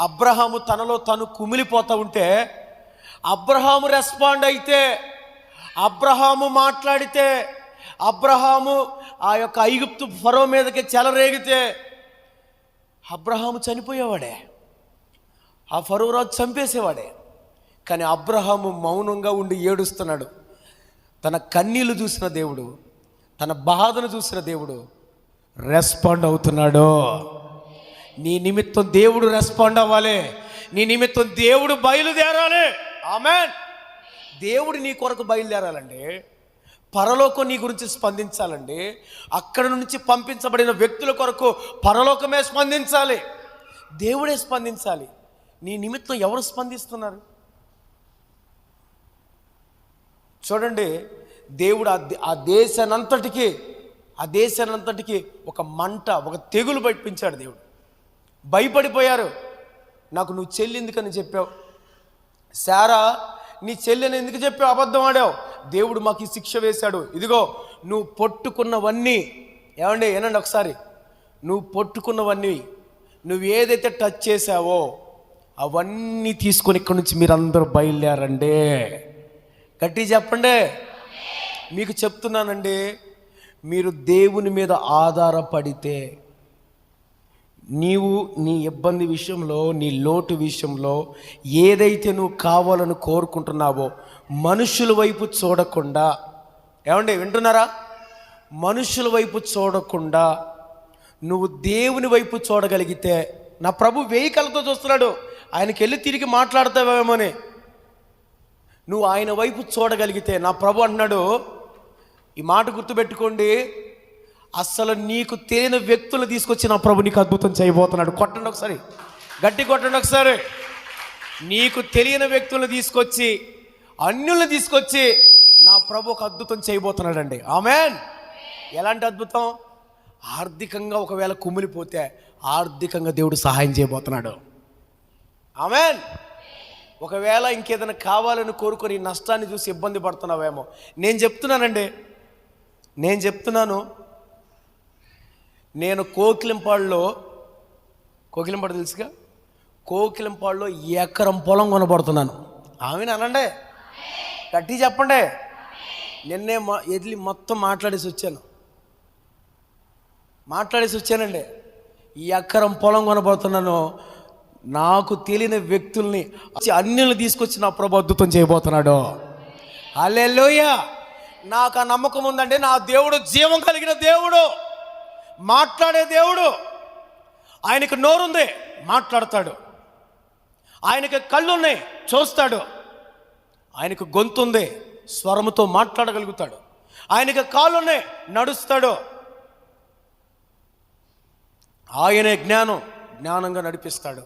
అబ్రహాము తనలో తను కుమిలిపోతూ ఉంటే అబ్రహాము రెస్పాండ్ అయితే అబ్రహాము మాట్లాడితే అబ్రహాము ఆ యొక్క ఐగుప్తు ఫరో మీదకి చెలరేగితే అబ్రహాము చనిపోయేవాడే. ఆ ఫరో రాజు చంపేసేవాడే. కానీ అబ్రహాము మౌనంగా ఉండి ఏడుస్తున్నాడు. తన కన్నీళ్ళు చూసిన దేవుడు తన బాధను చూసిన దేవుడు రెస్పాండ్ అవుతున్నాడు. నీ నిమిత్తం దేవుడు రెస్పాండ్ అవ్వాలి. నీ నిమిత్తం దేవుడు బయలుదేరాలి. ఆమె దేవుడు నీ కొరకు బయలుదేరాలండి. పరలోకం నీ గురించి స్పందించాలండి. అక్కడ నుంచి పంపించబడిన వ్యక్తుల కొరకు పరలోకమే స్పందించాలి. దేవుడే స్పందించాలి. నీ నిమిత్తం ఎవరు స్పందిస్తున్నారు? చూడండి దేవుడు ఆ దేశానంతటికీ ఆ దేశానంతటికీ ఒక మంట ఒక తెగులు పట్టించాడు దేవుడు. భయపడిపోయారు. నాకు నువ్వు చెల్లి ఎందుకని చెప్పావు? శారా నీ చెల్లెని ఎందుకు చెప్పావు? అబద్ధం ఆడావు. దేవుడు మాకు ఈ శిక్ష వేశాడు. ఇదిగో నువ్వు పొట్టుకున్నవన్నీ ఏమండి ఏనండి ఒకసారి. నువ్వు పొట్టుకున్నవన్నీ నువ్వు ఏదైతే టచ్ చేసావో అవన్నీ తీసుకొని ఇక్కడి నుంచి మీరందరూ బయలుదేరండి. గట్టి చెప్పండి. మీకు చెప్తున్నానండి మీరు దేవుని మీద ఆధారపడితే నీవు నీ ఇబ్బంది విషయంలో నీ లోటు విషయంలో ఏదైతే నువ్వు కావాలని కోరుకుంటున్నావో మనుషుల వైపు చూడకుండా ఏమండి వింటున్నారా? మనుషుల వైపు చూడకుండా నువ్వు దేవుని వైపు చూడగలిగితే నా ప్రభు వేయి కళ్ళతో చూస్తున్నాడు ఆయనకి వెళ్ళి తిరిగి మాట్లాడతావేమోని. నువ్వు ఆయన వైపు చూడగలిగితే నా ప్రభు అన్నాడు ఈ మాట గుర్తుపెట్టుకోండి అసలు నీకు తెలియని వ్యక్తులు తీసుకొచ్చి నా ప్రభు నీకు అద్భుతం చేయబోతున్నాడు. కొట్టండి ఒకసారి. గట్టి కొట్టండి ఒకసారి. నీకు తెలియని వ్యక్తులను తీసుకొచ్చి అన్యుల్ని తీసుకొచ్చి నా ప్రభు ఒక అద్భుతం చేయబోతున్నాడండి. ఆమెన్. ఎలాంటి అద్భుతం? ఆర్థికంగా ఒకవేళ కుమిలిపోతే ఆర్థికంగా దేవుడు సహాయం చేయబోతున్నాడు. ఆమెన్. ఒకవేళ ఇంకేదైనా కావాలని కోరుకొని నష్టాన్ని చూసి ఇబ్బంది పడుతున్నావేమో. నేను చెప్తున్నానండి. నేను చెప్తున్నాను. నేను కోకిలింపాడులో కోకిలింపాడు తెలుసుగా? కోకిలింపాడులో ఎకరం పొలం కొనబడుతున్నాను. ఆమెను అనండి. గట్టి చెప్పండి. నిన్నే మా ఎదిలి మొత్తం మాట్లాడేసి వచ్చాను. మాట్లాడేసి వచ్చానండి. ఈ ఎకరం పొలం కొనబోతున్నాను నాకు తెలియని వ్యక్తుల్ని అన్యుల్ని తీసుకొచ్చి నా ప్రభు చేయబోతున్నాడు. అల్లెలోయ నాకు ఆ నమ్మకం ఉందండి. నా దేవుడు జీవం కలిగిన దేవుడు. మాట్లాడే దేవుడు. ఆయనకు నోరుంది మాట్లాడతాడు. ఆయనకి కళ్ళు ఉన్నాయి చూస్తాడు. ఆయనకు గొంతుంది స్వరముతో మాట్లాడగలుగుతాడు. ఆయనకి కాళ్ళున్నాయి నడుస్తాడు. ఆయనే జ్ఞానం జ్ఞానంగా నడిపిస్తాడు.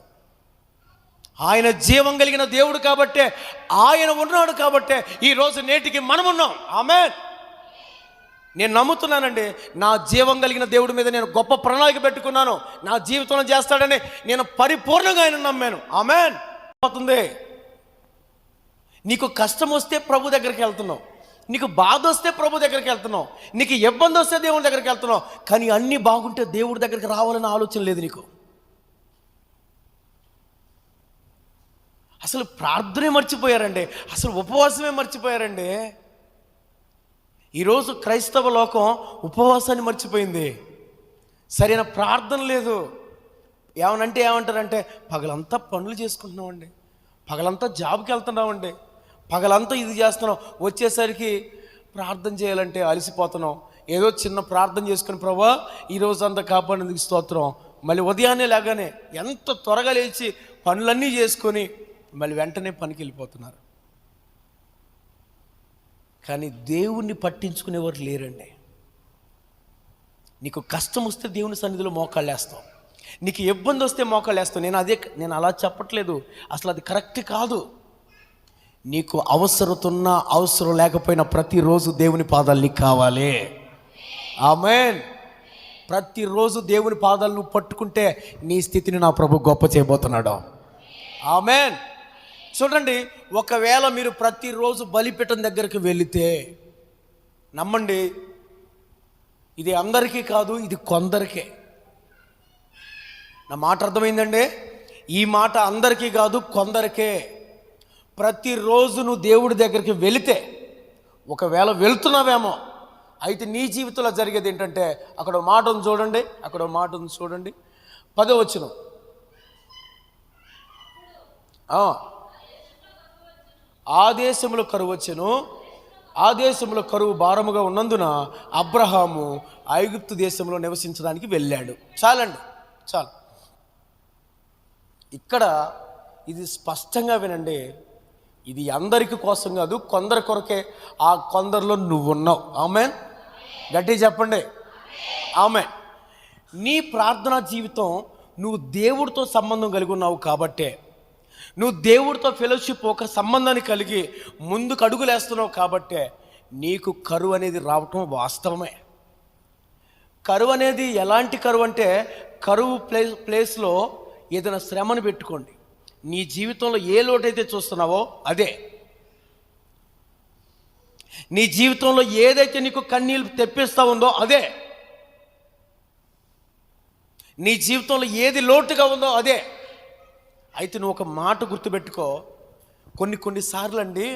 ఆయన జీవం కలిగిన దేవుడు కాబట్టే ఆయన ఉన్నాడు కాబట్టే ఈరోజు నేటికి మనమున్నాం. ఆమె నేను నమ్ముతున్నానండి నా జీవం కలిగిన దేవుడి మీద నేను గొప్ప ప్రణాళిక పెట్టుకున్నాను. నా జీవితంలో చేస్తాడని నేను పరిపూర్ణంగా ఆయన నమ్మాను. ఆమెన్. పోతుంది నీకు కష్టం వస్తే ప్రభు దగ్గరికి వెళ్తున్నావు. నీకు బాధ వస్తే ప్రభు దగ్గరికి వెళ్తున్నావు. నీకు ఇబ్బంది వస్తే దేవుడి దగ్గరికి వెళ్తున్నావు. కానీ అన్నీ బాగుంటే దేవుడి దగ్గరికి రావాలనే ఆలోచన లేదు నీకు. అసలు ప్రార్థనే మర్చిపోయారండి. అసలు ఉపవాసమే మర్చిపోయారండి. ఈరోజు క్రైస్తవ లోకం ఉపవాసాన్ని మర్చిపోయింది. సరైన ప్రార్థన లేదు. ఏమనంటే ఏమంటారంటే పగలంతా పనులు చేసుకుంటున్నామండి. పగలంతా జాబ్కి వెళ్తున్నామండి. పగలంతా ఇది చేస్తున్నాం. వచ్చేసరికి ప్రార్థన చేయాలంటే అలసిపోతున్నాం. ఏదో చిన్న ప్రార్థన చేసుకుని ప్రభా ఈ రోజు అంతా కాపాడేందుకు స్తోత్రం. మళ్ళీ ఉదయాన్నే లేగానే ఎంత త్వరగా లేచి పనులన్నీ చేసుకొని మళ్ళీ వెంటనే పనికి వెళ్ళిపోతున్నారు కానీ దేవుణ్ణి పట్టించుకునేవారు లేరండి. నీకు కష్టం వస్తే దేవుని సన్నిధిలో మోకాళ్ళేస్తావు నీకు ఇబ్బంది వస్తే మోకాళ్ళేస్తావు నేను అదే నేను అలా చెప్పట్లేదు. అసలు అది కరెక్ట్ కాదు. నీకు అవసరతున్నా అవసరం లేకపోయినా ప్రతిరోజు దేవుని పాదాలు నీకు కావాలి. ఆమెన్. ప్రతిరోజు దేవుని పాదాలు నువ్వు పట్టుకుంటే నీ స్థితిని నా ప్రభు గొప్ప చేయబోతున్నాడు. ఆమెన్. చూడండి ఒకవేళ మీరు ప్రతిరోజు బలిపీఠం దగ్గరికి వెళితే నమ్మండి ఇది అందరికీ కాదు ఇది కొందరికే. నా మాట అర్థమైందండి? ఈ మాట అందరికీ కాదు కొందరికే. ప్రతిరోజు నువ్వు దేవుడి దగ్గరికి వెళితే ఒకవేళ వెళుతున్నావేమో అయితే నీ జీవితంలో జరిగేది ఏంటంటే అక్కడ మాట ఉంది చూడండి అక్కడ మాట ఉంది చూడండి. పదో వచ్చిన ఆ దేశంలో కరువు వచ్చెను. ఆ దేశంలో కరువు భారముగా ఉన్నందున అబ్రహాము ఐగుప్తు దేశంలో నివసించడానికి వెళ్ళాడు. చాలండి చాలు. ఇక్కడ ఇది స్పష్టంగా వినండి. ఇది అందరికి కోసం కాదు కొందరి కొరకే. ఆ కొందరిలో నువ్వు ఉన్నావు ఆమె గట్టి చెప్పండి. ఆమె నీ ప్రార్థనా జీవితం నువ్వు దేవుడితో సంబంధం కలిగి ఉన్నావు కాబట్టే. నువ్వు దేవుడితో ఫెలోషిప్ ఒక సంబంధాన్ని కలిగి ముందుకు అడుగులేస్తున్నావు కాబట్టే నీకు కరువు అనేది రావటం వాస్తవమే. కరువు అనేది ఎలాంటి కరువు అంటే కరువు ప్లేస్ ప్లేస్లో ఏదైనా శ్రమను పెట్టుకోండి. నీ జీవితంలో ఏ లోటైతే చూస్తున్నావో అదే. నీ జీవితంలో ఏదైతే నీకు కన్నీళ్ళు తెప్పిస్తూ ఉందో అదే. నీ జీవితంలో ఏది లోటుగా ఉందో అదే. అయితే నువ్వు ఒక మాట గుర్తుపెట్టుకో. కొన్ని కొన్నిసార్లు అండి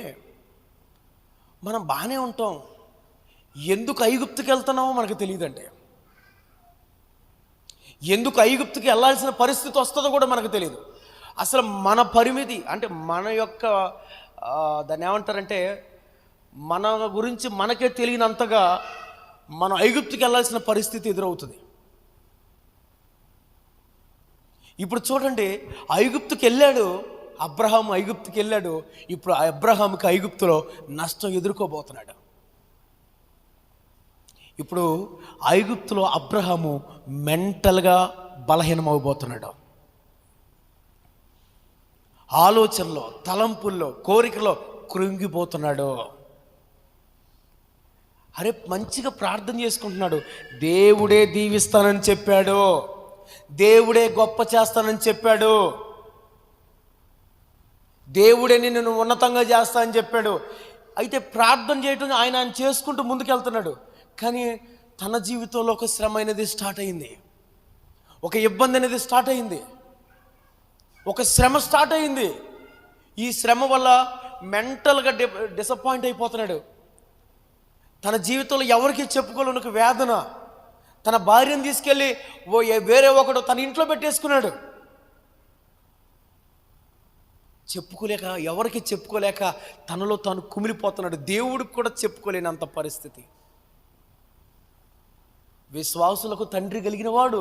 మనం బాగానే ఉంటాం. ఎందుకు ఐగుప్తుకి వెళ్తున్నామో మనకు తెలియదండి. ఎందుకు ఐగుప్తుకి వెళ్ళాల్సిన పరిస్థితి వస్తుందో కూడా మనకు తెలియదు. అసలు మన పరిమితి అంటే మన యొక్క దాన్ని ఏమంటారంటే మన గురించి మనకే తెలియనంతగా మనం ఐగుప్తుకి వెళ్ళాల్సిన పరిస్థితి ఎదురవుతుంది. ఇప్పుడు చూడండి ఐగుప్తుకి వెళ్ళాడు. అబ్రహాం ఐగుప్తుకి వెళ్ళాడు. ఇప్పుడు అబ్రహాంకి ఐగుప్తులో నష్టం ఎదుర్కోబోతున్నాడు. ఇప్పుడు ఐగుప్తులో అబ్రహాము మెంటల్గా బలహీనమవబోతున్నాడు. ఆలోచనలో తలంపుల్లో కోరికలో కృంగిపోతున్నాడు. అరే మంచిగా ప్రార్థన చేసుకుంటున్నాడు. దేవుడే దీవిస్తానని చెప్పాడు. దేవుడే గొప్ప చేస్తానని చెప్పాడు. దేవుడే నిన్ను ఉన్నతంగా చేస్తా అని చెప్పాడు. అయితే ప్రార్థన చేయటం ఆయన ఆయన చేసుకుంటూ ముందుకెళ్తున్నాడు. కానీ తన జీవితంలో ఒక శ్రమ అనేది స్టార్ట్ అయింది. ఒక ఇబ్బంది అనేది స్టార్ట్ అయింది. ఒక శ్రమ స్టార్ట్ అయింది. ఈ శ్రమ వల్ల మెంటల్గా డి డిసప్పాయింట్ అయిపోతున్నాడు. తన జీవితంలో ఎవరికి చెప్పుకోలేని ఒక వేదన. తన భార్యను తీసుకెళ్ళి ఓ వేరే ఒకడు తన ఇంట్లో పెట్టేసుకున్నాడు. చెప్పుకోలేక ఎవరికి చెప్పుకోలేక తనలో తాను కుమిలిపోతున్నాడు. దేవుడికి కూడా చెప్పుకోలేనంత పరిస్థితి. విశ్వాసులకు తండ్రి కలిగిన వాడు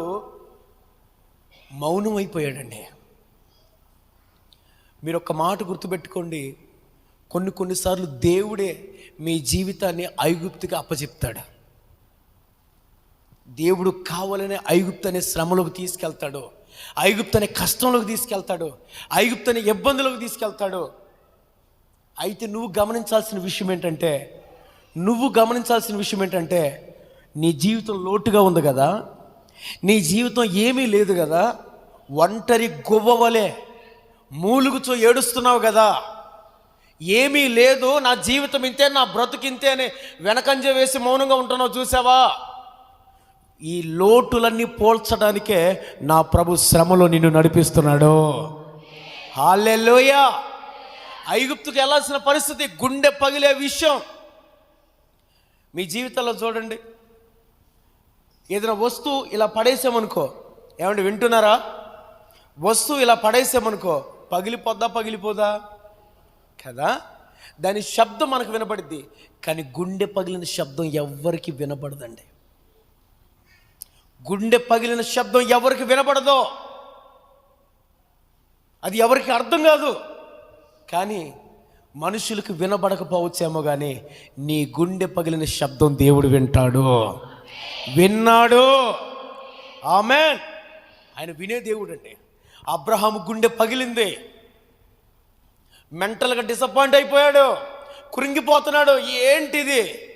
మౌనం అయిపోయాడండి మీరు ఒక మాట గుర్తుపెట్టుకోండి. కొన్ని కొన్నిసార్లు దేవుడే మీ జీవితాన్ని ఐగుప్తిగా అప్పచెప్తాడు దేవుడు కావాలనే ఐగుప్తు అనే శ్రమలోకి తీసుకెళ్తాడు. ఐగుప్తు అనే కష్టంలోకి తీసుకెళ్తాడు. ఐగుప్తు అనే ఇబ్బందులకు తీసుకెళ్తాడు. అయితే నువ్వు గమనించాల్సిన విషయం ఏంటంటే నువ్వు గమనించాల్సిన విషయం ఏంటంటే నీ జీవితం లోటుగా ఉంది కదా. నీ జీవితం ఏమీ లేదు కదా. ఒంటరి గువ్వవలే మూలుగుచో ఏడుస్తున్నావు కదా. ఏమీ లేదు నా జీవితం ఇంతే నా బ్రతుకింతే అని వెనకంజ వేసి మౌనంగా ఉంటున్నావు చూసావా? ఈ లోటులన్నీ పోల్చడానికే నా ప్రభు శ్రమలో నిన్ను నడిపిస్తున్నాడు. హాలెలోయ ఐగుప్తుకు వెళ్ళాల్సిన పరిస్థితి గుండె పగిలే విషయం. మీ జీవితంలో చూడండి. ఏదైనా వస్తువు ఇలా పడేసామనుకో ఏమండి వింటున్నారా? వస్తువు ఇలా పడేసామనుకో పగిలిపోద్దా పగిలిపోదా? కదా? దాని శబ్దం మనకు వినపడిద్ది కానీ గుండె పగిలిన శబ్దం ఎవ్వరికి వినపడదండి గుండె పగిలిన శబ్దం ఎవరికి వినపడదో అది ఎవరికి అర్థం కాదు. కానీ మనుషులకు వినబడకపోవచ్చేమో కానీ నీ గుండె పగిలిన శబ్దం దేవుడు వింటాడు. విన్నాడు. ఆమెన్. ఆయన వినే దేవుడు అండి అబ్రహాం గుండె పగిలింది. మెంటల్గా డిసప్పాయింట్ అయిపోయాడు. కృంగిపోతున్నాడు. ఏంటిది?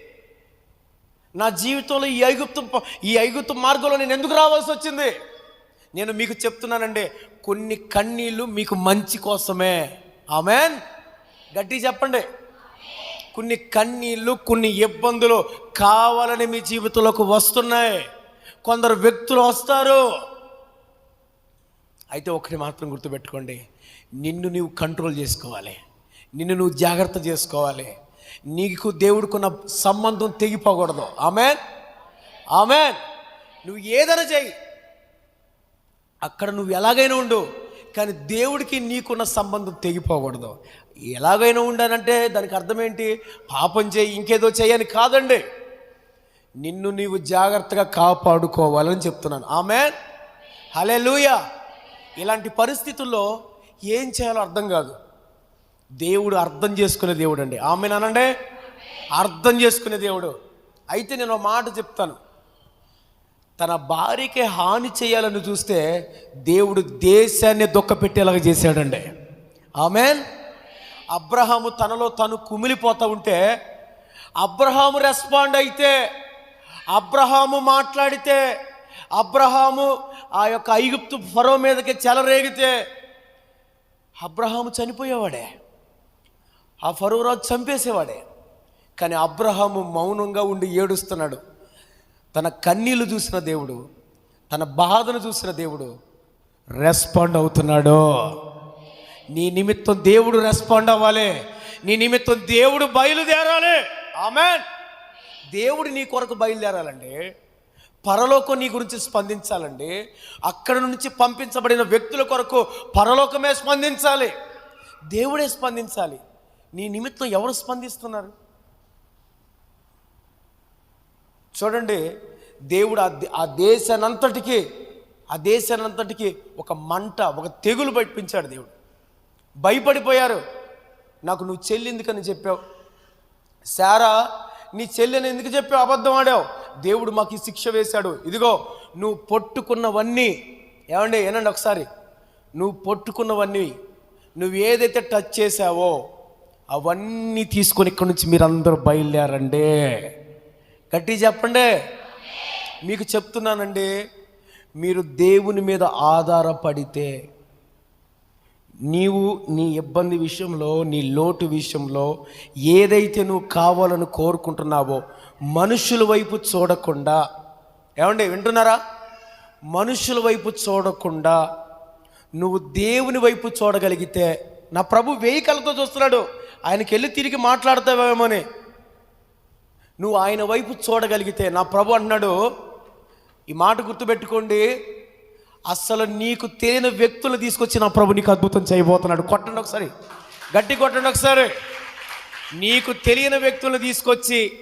నా జీవితంలో ఈ ఐగుప్తు ఈ ఐగుప్తు మార్గంలో నేను ఎందుకు రావాల్సి వచ్చింది? నేను మీకు చెప్తున్నానండి కొన్ని కన్నీళ్ళు మీకు మంచి కోసమే. ఆమెన్. గట్టి చెప్పండి. కొన్ని కన్నీళ్ళు కొన్ని ఇబ్బందులు కావాలని మీ జీవితంలోకి వస్తున్నాయి. కొందరు వ్యక్తులు వస్తారు. అయితే ఒకటి మాత్రం గుర్తుపెట్టుకోండి. నిన్ను నీవు కంట్రోల్ చేసుకోవాలి. నిన్ను నువ్వు జాగ్రత్త చేసుకోవాలి. నీకు దేవుడికున్న సంబంధం తెగిపోకూడదు. ఆమెన్? ఆమెన్? నువ్వు ఏదైనా చెయ్యి అక్కడ నువ్వు ఎలాగైనా ఉండు కానీ దేవుడికి నీకున్న సంబంధం తెగిపోకూడదు. ఎలాగైనా ఉండానంటే దానికి అర్థం ఏంటి? పాపం చేయి ఇంకేదో చేయని కాదండి. నిన్ను నీవు జాగ్రత్తగా కాపాడుకోవాలని చెప్తున్నాను. ఆమె హలే ఇలాంటి పరిస్థితుల్లో ఏం చేయాలో అర్థం కాదు. దేవుడు అర్థం చేసుకునే దేవుడు అండి ఆమె అనండి? అర్థం చేసుకునే దేవుడు. అయితే నేను ఒక మాట చెప్తాను. తన భార్యకి హాని చేయాలని చూస్తే దేవుడు దేశాన్ని దుఃఖపెట్టేలాగా చేశాడండి. ఆమెన్? అబ్రహాము తనలో తను కుమిలిపోతూ ఉంటే అబ్రహాము రెస్పాండ్ అయితే అబ్రహాము మాట్లాడితే అబ్రహాము ఆ యొక్క ఐగుప్తు ఫరో మీదకి చెలరేగితే అబ్రహాము చనిపోయేవాడే. ఆ ఫరో చంపేసేవాడే. కానీ అబ్రహాము మౌనంగా ఉండి ఏడుస్తున్నాడు. తన కన్నీళ్ళు చూసిన దేవుడు తన బాధను చూసిన దేవుడు రెస్పాండ్ అవుతున్నాడు. నీ నిమిత్తం దేవుడు రెస్పాండ్ అవ్వాలి. నీ నిమిత్తం దేవుడు బయలుదేరాలి. ఆమె దేవుడు నీ కొరకు బయలుదేరాలండి. పరలోకం నీ గురించి స్పందించాలండి. అక్కడ నుంచి పంపించబడిన వ్యక్తుల కొరకు పరలోకమే స్పందించాలి. దేవుడే స్పందించాలి. నీ నిమిత్తం ఎవరు స్పందిస్తున్నారు? చూడండి దేవుడు ఆ దేశానంతటికీ ఆ దేశానంతటికి ఆ దేశానంతటికి ఒక మంట ఒక తెగులు పట్టించాడు దేవుడు. భయపడిపోయారు. నాకు నువ్వు చెల్లెందుకని చెప్పావు? శారా నీ చెల్లెని ఎందుకు చెప్పావు? అబద్ధం ఆడావు. దేవుడు మాకు ఈ శిక్ష వేశాడు. ఇదిగో నువ్వు పొట్టుకున్నవన్నీ ఏమండి ఏనండి ఒకసారి. నువ్వు పొట్టుకున్నవన్నీ నువ్వు ఏదైతే టచ్ చేసావో అవన్నీ తీసుకొని ఇక్కడి నుంచి మీరందరూ బయలుదేరండి. గట్టి చెప్పండి. మీకు చెప్తున్నానండి మీరు దేవుని మీద ఆధారపడితే నీవు నీ ఇబ్బంది విషయంలో నీ లోటు విషయంలో ఏదైతే నువ్వు కావాలని కోరుకుంటున్నావో మనుషుల వైపు చూడకుండా ఏమండి వింటున్నారా? మనుషుల వైపు చూడకుండా నువ్వు దేవుని వైపు చూడగలిగితే నా ప్రభు వెహికల్తో చూస్తున్నాడు. ఆయనకి వెళ్ళి తిరిగి మాట్లాడతావేమోని. నువ్వు ఆయన వైపు చూడగలిగితే నా ప్రభు అన్నాడు ఈ మాట గుర్తుపెట్టుకోండి అస్సలు నీకు తెలియని వ్యక్తులు తీసుకొచ్చి నా ప్రభు నీకు అద్భుతం చేయబోతున్నాడు. కొట్టండి ఒకసారి. గట్టి కొట్టండి ఒకసారి. నీకు తెలియని వ్యక్తులను తీసుకొచ్చి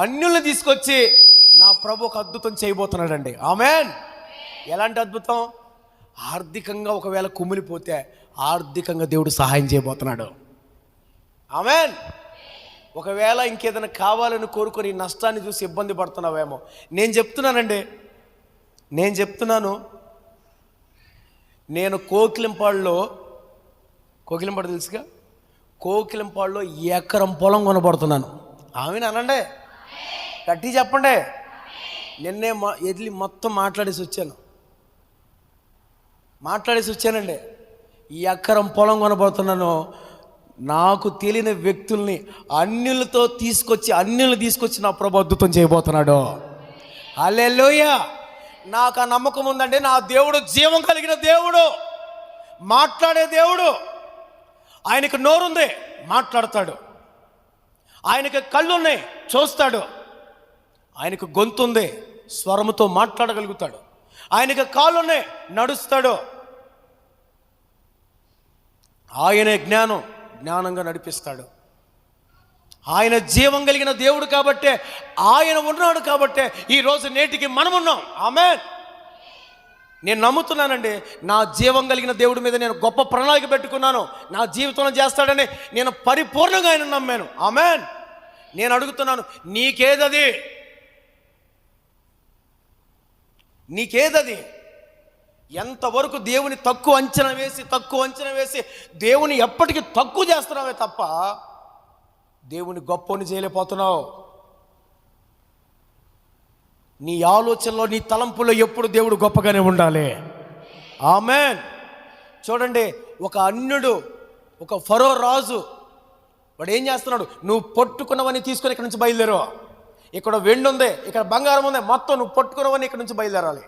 అన్యులను తీసుకొచ్చి నా ప్రభు ఒక అద్భుతం చేయబోతున్నాడండి. ఆమెన్. ఎలాంటి అద్భుతం? ఆర్థికంగా ఒకవేళ కుమిలిపోతే ఆర్థికంగా దేవుడు సహాయం చేయబోతున్నాడు. ఆమెన్. ఒకవేళ ఇంకేదైనా కావాలని కోరుకొని నష్టాన్ని చూసి ఇబ్బంది పడుతున్నావేమో. నేను చెప్తున్నానండి. నేను చెప్తున్నాను. నేను కోకిలింపాడులో కోకిలింపాడు తెలుసుగా? కోకిలింపాడులో ఎకరం పొలం కొనబడుతున్నాను. ఆమెను అనండి. గట్టి చెప్పండి. నిన్నే మా ఎదిలి మొత్తం మాట్లాడేసి వచ్చాను. మాట్లాడేసి వచ్చానండి. ఈ ఎకరం పొలం కొనబడుతున్నాను. నాకు తెలియని వ్యక్తుల్ని అన్యులతో తీసుకొచ్చి అన్యులు తీసుకొచ్చి నా ప్రభు అద్భుతం చేయబోతున్నాడు. అల్లెలోయ నాకు ఆ నమ్మకం ఉందండి. నా దేవుడు జీవం కలిగిన దేవుడు మాట్లాడే దేవుడు. ఆయనకు నోరుంది మాట్లాడతాడు. ఆయనకి కళ్ళున్నాయి చూస్తాడు. ఆయనకు గొంతుంది స్వరముతో మాట్లాడగలుగుతాడు. ఆయనకి కాళ్ళున్నాయి నడుస్తాడు. ఆయనే జ్ఞానం. జ్ఞానంగా నడిపిస్తాడు. ఆయన జీవం కలిగిన దేవుడు కాబట్టే ఆయన ఉన్నాడు కాబట్టే ఈరోజు నేటికి మనమున్నాం. ఆమె నేను నమ్ముతున్నానండి నా జీవం కలిగిన దేవుడి మీద నేను గొప్ప ప్రణాళిక పెట్టుకున్నాను. నా జీవితంలో చేస్తాడని నేను పరిపూర్ణంగా ఆయన నమ్మాను. ఆమెన్. నేను అడుగుతున్నాను నీకేదది? నీకేదది? ఎంతవరకు దేవుని తక్కువ అంచనా వేసి తక్కువ అంచనా వేసి దేవుని ఎప్పటికీ తక్కువ చేస్తున్నావే తప్ప దేవుని గొప్పని చేయలేకపోతున్నావు. నీ ఆలోచనలో నీ తలంపులో ఎప్పుడు దేవుడు గొప్పగానే ఉండాలి. ఆమెన్. చూడండి ఒక అన్యుడు ఒక ఫరో రాజు వాడు ఏం చేస్తున్నాడు? నువ్వు పట్టుకున్నవని తీసుకొని ఇక్కడ నుంచి బయలుదేరు. ఇక్కడ వెండి ఉంది ఇక్కడ బంగారం ఉంది మొత్తం నువ్వు పట్టుకున్నవని ఇక్కడ నుంచి బయలుదేరాలి.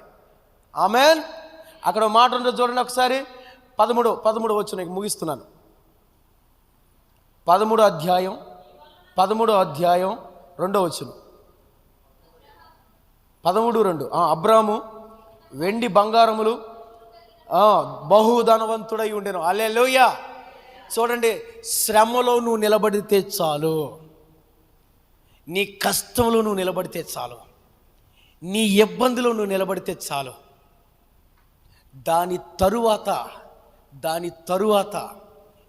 ఆమెన్. అక్కడ మాట ఉంటుంది చూడండి ఒకసారి. పదమూడు పదమూడు వచ్చిన ముగిస్తున్నాను. పదమూడు అధ్యాయం పదమూడో అధ్యాయం రెండో వచ్చును. పదమూడు రెండు. అబ్రాము వెండి బంగారములు బహుధనవంతుడై ఉండేను. అలే లోయ చూడండి శ్రమలో నువ్వు నిలబడితే చాలు. నీ కష్టంలో నువ్వు నిలబడితే చాలు. నీ ఇబ్బందిలో నువ్వు నిలబడితే చాలు. దాని తరువాత దాని తరువాత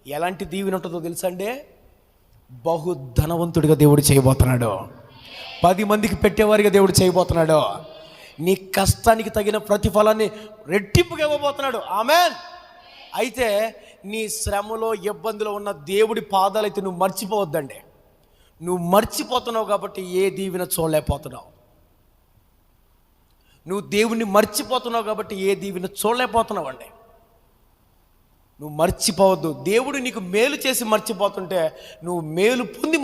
ఎలాంటి దీవెన ఉంటుందో తెలుసండి? బహు ధనవంతుడిగా దేవుడు చేయబోతున్నాడు. పది మందికి పెట్టేవారిగా దేవుడు చేయబోతున్నాడు. నీ కష్టానికి తగిన ప్రతిఫలాన్ని రెట్టింపుగా ఇవ్వబోతున్నాడు. ఆమెన్. అయితే నీ శ్రమలో ఇబ్బందులో ఉన్న దేవుడి పాదాలైతే నువ్వు మర్చిపోవద్దండి. నువ్వు మర్చిపోతున్నావు కాబట్టి ఏ దీవెన చూడలేకపోతున్నావు. నువ్వు దేవుణ్ణి మర్చిపోతున్నావు కాబట్టి ఏ దీవెన చూడలేకపోతున్నావు అండి నువ్వు మర్చిపోవద్దు. దేవుడు నీకు మేలు చేసి మర్చిపోతుంటే నువ్వు మేలు పొంది